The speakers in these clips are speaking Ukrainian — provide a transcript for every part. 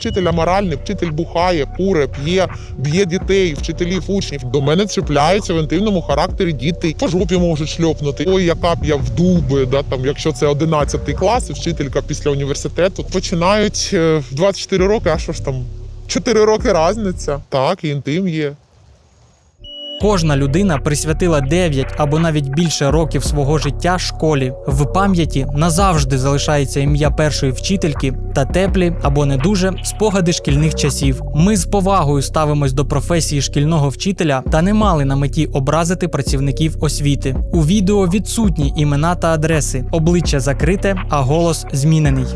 вчитель аморальний, вчитель бухає, куре, п'є, б'є дітей, вчителів, учнів. До мене чіпляються в інтимному характері діти. По жопі можуть шльопнути. Ой, яка б я вдуби, да там, якщо це 11 клас, і вчителька після університету починають е, в 24 роки. А що ж там? 4 роки різниця. Так, і інтим є. Кожна людина присвятила 9 або навіть більше років свого життя школі. В пам'яті назавжди залишається ім'я першої вчительки та теплі або не дуже спогади шкільних часів. Ми з повагою ставимось до професії шкільного вчителя та не мали на меті образити працівників освіти. У відео відсутні імена та адреси, обличчя закрите, а голос змінений.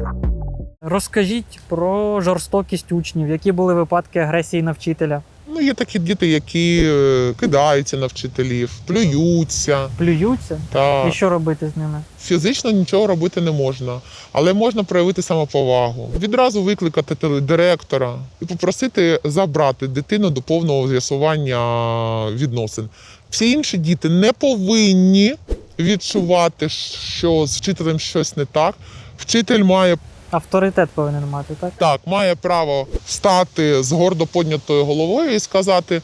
Розкажіть про жорстокість учнів, які були випадки агресії на вчителя. Ну, є такі діти, які е, кидаються на вчителів, плюються. Плюються, Та і що робити з ними? фізично нічого робити не можна, але можна проявити самоповагу. Відразу викликати директора і попросити забрати дитину до повного з'ясування відносин. Всі інші діти не повинні відчувати, що з вчителем щось не так. Вчитель має Авторитет повинен мати, так? так, має право встати з гордо піднятою головою і сказати.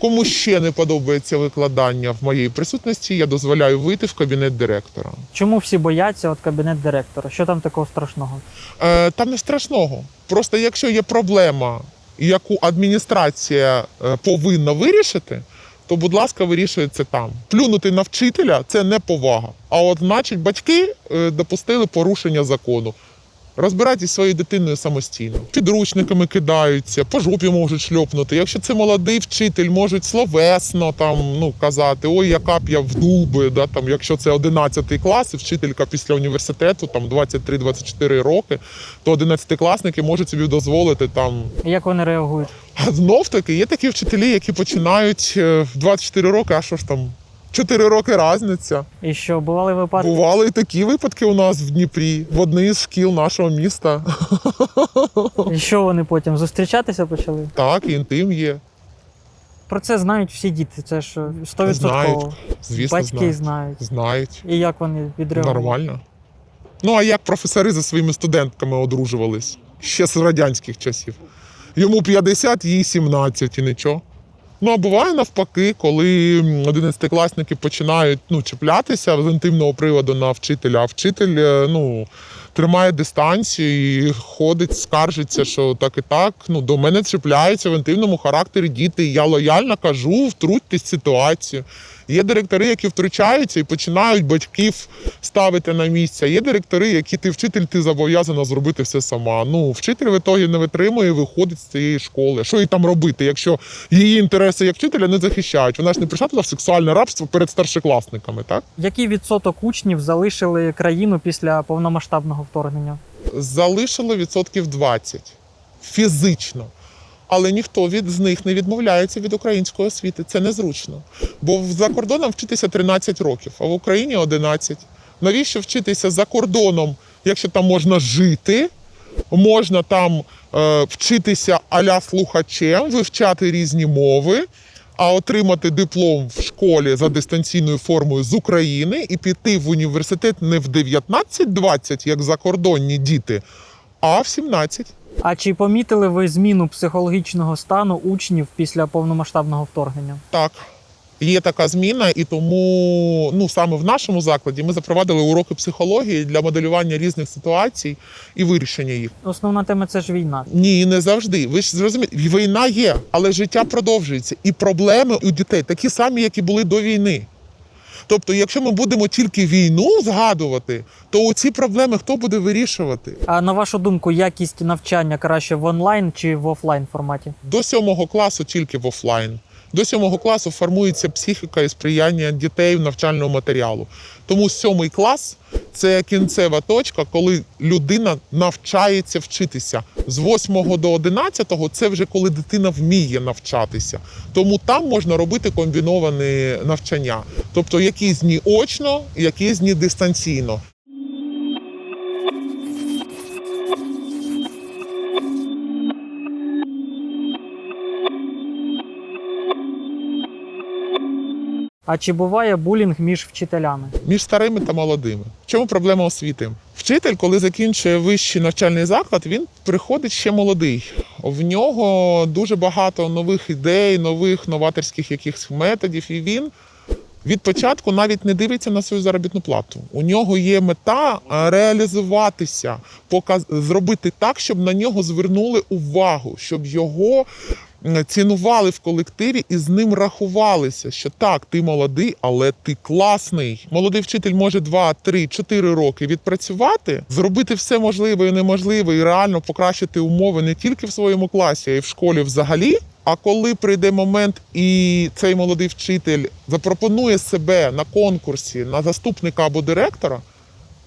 Кому ще не подобається викладання в моїй присутності, я дозволяю вийти в кабінет директора. Чому всі бояться от кабінет директора? Що там такого страшного? Е, там не страшного. Просто якщо є проблема, яку адміністрація е, повинна вирішити, то, будь ласка, вирішується там. Плюнути на вчителя це не повага. А от, значить, батьки е, допустили порушення закону. Розбирайтесь своєю дитиною самостійно. Підручниками кидаються, по жопі можуть шльопнути. Якщо це молодий вчитель, можуть словесно там ну казати, ой, яка б я вдуби. Да, там, якщо це 11 клас, і вчителька після університету, там 23-24 роки, то 11-класники можуть собі дозволити там. Як вони реагують? А знов таки є такі вчителі, які починають е, в 24 роки, а що ж там? 4 роки різниця. І що бували випадки? Бували і такі випадки у нас в Дніпрі, в одній з шкіл нашого міста. І що вони потім зустрічатися почали? Так, і інтим є. Про це знають всі діти. Це ж Знають, 100%. Звісно, Батьки знають. знають. Знають. І як вони відреагують? Нормально. Ну, а як професори за своїми студентками одружувались? Ще з радянських часів. Йому 50, їй 17 і нічого. Ну, а буває навпаки, коли 11-класники починають ну, чіплятися з інтимного приводу на вчителя, а вчитель е, ну, тримає дистанцію і ходить, скаржиться, що так і так. Ну, до мене чіпляються в інтимному характері діти. Я лояльно кажу, втрутьтесь ситуацію. Є директори, які втручаються і починають батьків ставити на місця. Є директори, які ти вчитель, ти зобов'язана зробити все сама. Ну, вчитель в ітогі не витримує виходить з цієї школи. Що їй там робити, якщо її інтереси як вчителя не захищають? Вона ж не прийшла в сексуальне рабство перед старшокласниками, так? Який відсоток учнів залишили країну після повномасштабного вторгнення? Залишило відсотків 20 фізично. Але ніхто від з них не відмовляється від української освіти. Це незручно. Бо за кордоном вчитися 13 років, а в Україні 11. Навіщо вчитися за кордоном, якщо там можна жити, можна там е, вчитися аля слухачем, вивчати різні мови, а отримати диплом в школі за дистанційною формою з України і піти в університет не в 19-20, як закордонні діти, а в 17. А чи помітили ви зміну психологічного стану учнів після повномасштабного вторгнення? Так, є така зміна, і тому ну саме в нашому закладі ми запровадили уроки психології для моделювання різних ситуацій і вирішення їх. Основна тема це ж війна. Ні, не завжди. Ви ж зрозумієте, війна є, але життя продовжується, і проблеми у дітей такі самі, як і були до війни. Тобто, якщо ми будемо тільки війну згадувати, то ці проблеми хто буде вирішувати? А на вашу думку, якість навчання краще в онлайн чи в офлайн форматі? До сьомого класу тільки в офлайн. До сьомого класу формується психіка і сприяння дітей в навчального матеріалу. Тому сьомий клас це кінцева точка, коли людина навчається вчитися. З 8 до 11 це вже коли дитина вміє навчатися. Тому там можна робити комбіноване навчання. Тобто якісь дні очно, якісь дні дистанційно. А чи буває булінг між вчителями? між старими та молодими. В чому проблема освіти? Вчитель, коли закінчує вищий навчальний заклад, він приходить ще молодий. В нього дуже багато нових ідей, нових новаторських якихось методів, і він від початку навіть не дивиться на свою заробітну плату. У нього є мета реалізуватися, показ... зробити так, щоб на нього звернули увагу, щоб його цінували в колективі і з ним рахувалися, що так, ти молодий, але ти класний. Молодий вчитель може 2, 3, 4 роки відпрацювати, зробити все можливе і неможливе, і реально покращити умови не тільки в своєму класі, а й в школі взагалі. А коли прийде момент, і цей молодий вчитель запропонує себе на конкурсі на заступника або директора,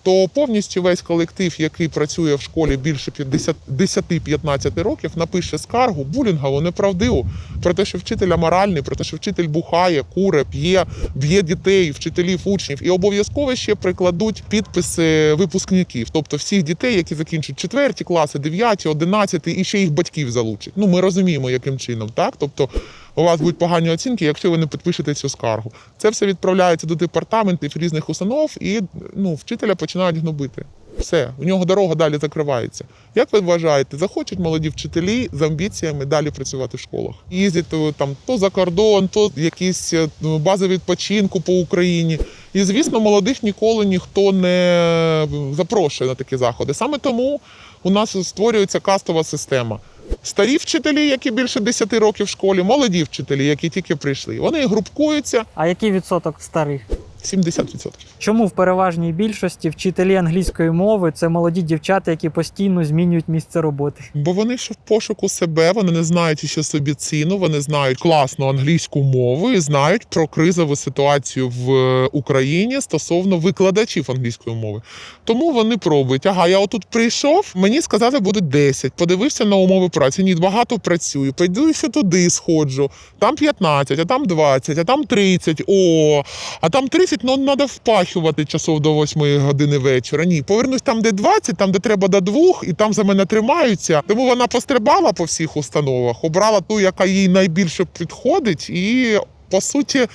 то повністю весь колектив, який працює в школі більше 50 10-15 років, напише скаргу булінгову, неправдиву про те, що вчитель аморальний, про те, що вчитель бухає, куре, п'є, б'є дітей, вчителів, учнів, і обов'язково ще прикладуть підписи випускників, тобто всіх дітей, які закінчують четверті класи, дев'яті, одинадцяті, і ще їх батьків залучать. Ну ми розуміємо, яким чином, так тобто. У вас будуть погані оцінки, якщо ви не підпишете цю скаргу. Це все відправляється до департаментів різних установ, і ну, вчителя починають гнобити. Все, у нього дорога далі закривається. Як ви вважаєте, захочуть молоді вчителі з амбіціями далі працювати в школах? Їздять то, там то за кордон, то якісь е, ну, бази відпочинку по Україні. І звісно, молодих ніколи ніхто не запрошує на такі заходи. Саме тому у нас створюється кастова система. Старі вчителі, які більше 10 років в школі, молоді вчителі, які тільки прийшли. Вони групкуються А який відсоток старих? 70%. Чому в переважній більшості вчителі англійської мови це молоді дівчата, які постійно змінюють місце роботи? Бо вони ще в пошуку себе, вони не знають ще собі ціну, вони знають класну англійську мову і знають про кризову ситуацію в е, Україні стосовно викладачів англійської мови. Тому вони пробують. Ага, я отут прийшов, мені сказали, будуть 10. Подивився на умови праці. Ні, багато працюю. Пойду ще туди сходжу. Там 15, а там 20, а там 30. О, а там 30, ну треба впахувати часов до 8 години вечора. Ні, повернусь там, де 20, там, де треба до 2, і там за мене тримаються. Тому вона пострибала по всіх установах, обрала ту, яка їй найбільше підходить, і по суті.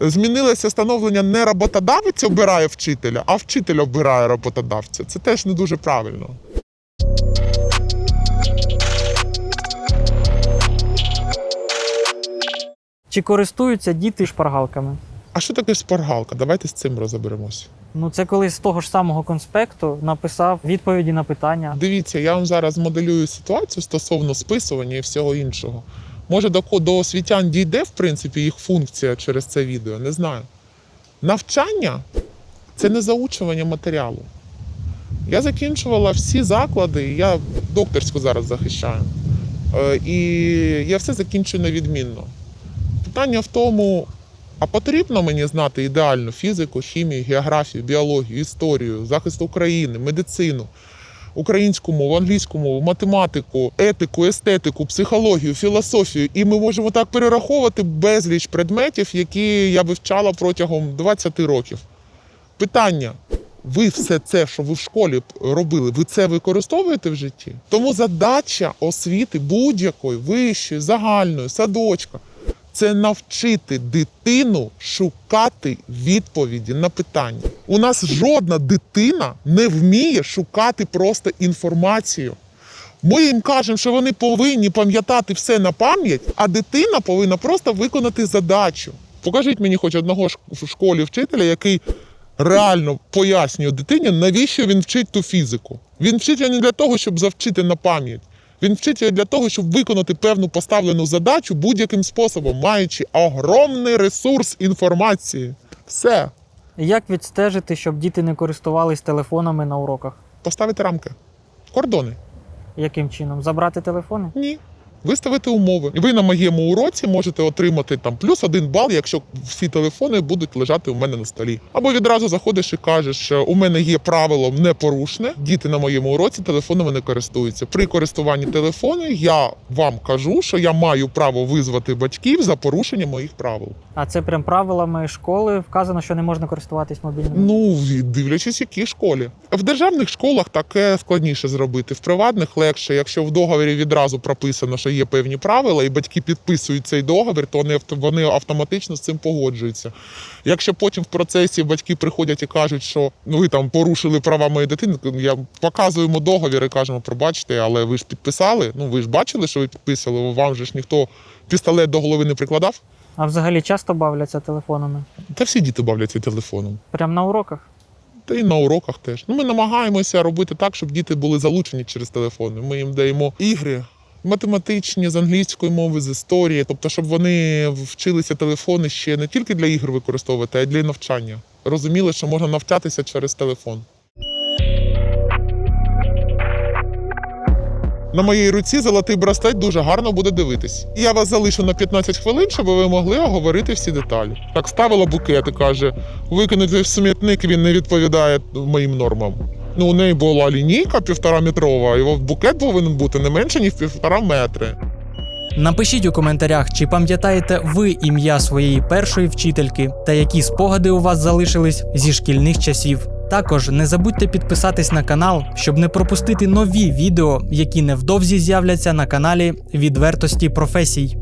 Змінилося становлення не роботодавець обирає вчителя, а вчитель обирає роботодавця. Це теж не дуже правильно. Чи користуються діти шпаргалками? А що таке шпаргалка? Давайте з цим розберемося. Ну, це коли з того ж самого конспекту написав відповіді на питання. Дивіться, я вам зараз моделюю ситуацію стосовно списування і всього іншого. Може, до, до освітян дійде, в принципі, їх функція через це відео, не знаю. Навчання це не заучування матеріалу. Я закінчувала всі заклади, я докторську зараз захищаю. Е, І я все закінчую невідмінно. Питання в тому, а потрібно мені знати ідеальну фізику, хімію, географію, біологію, історію, захист України, медицину, українську мову, англійську мову, математику, етику, естетику, психологію, філософію. І ми можемо так перераховувати безліч предметів, які я вивчала протягом 20 років. Питання: ви все це, що ви в школі робили, ви це використовуєте в житті? Тому задача освіти будь-якої вищої, загальної, садочка це навчити дитину шукати відповіді на питання. У нас жодна дитина не вміє шукати просто інформацію. Ми їм кажемо, що вони повинні пам'ятати все на пам'ять, а дитина повинна просто виконати задачу. Покажіть мені хоч одного в школі вчителя, який реально пояснює дитині, навіщо він вчить ту фізику. Він вчить не для того, щоб завчити на пам'ять. Він вчить її для того, щоб виконати певну поставлену задачу будь-яким способом, маючи огромний ресурс інформації. Все. Як відстежити, щоб діти не користувались телефонами на уроках? Поставити рамки. Кордони. Яким чином? Забрати телефони? Ні. Виставити умови. І ви на моєму уроці можете отримати там плюс один бал, якщо всі телефони будуть лежати у мене на столі. Або відразу заходиш і кажеш, що у мене є правило непорушне. Діти на моєму уроці телефонами не користуються. При користуванні телефону я вам кажу, що я маю право визвати батьків за порушення моїх правил. А це прям правилами школи вказано, що не можна користуватись мобільними. Ну, дивлячись, в якій школі. В державних школах таке складніше зробити. В приватних легше, якщо в договорі відразу прописано, що є певні правила, і батьки підписують цей договір, то вони, автоматично з цим погоджуються. Якщо потім в процесі батьки приходять і кажуть, що ну, ви там порушили права моєї дитини, я показуємо договір і кажемо, пробачте, але ви ж підписали. Ну ви ж бачили, що ви підписали. Вам же ж ніхто пістолет до голови не прикладав. А взагалі часто бавляться телефонами? Та всі діти бавляться телефоном. Прямо на уроках? Та й на уроках теж. Ну, ми намагаємося робити так, щоб діти були залучені через телефони. Ми їм даємо ігри математичні, з англійської мови, з історії, тобто, щоб вони вчилися телефони ще не тільки для ігор використовувати, а й для навчання. Розуміли, що можна навчатися через телефон. На моїй руці золотий браслет дуже гарно буде дивитись. Я вас залишу на 15 хвилин, щоб ви могли оговорити всі деталі. Так ставила букет і каже: викинути в смітник він не відповідає моїм нормам. Ну, у неї була лінійка півтора метрова, і букет повинен бути не менше, ніж півтора метри. Напишіть у коментарях, чи пам'ятаєте ви ім'я своєї першої вчительки та які спогади у вас залишились зі шкільних часів. Також не забудьте підписатись на канал, щоб не пропустити нові відео, які невдовзі з'являться на каналі Відвертості професій.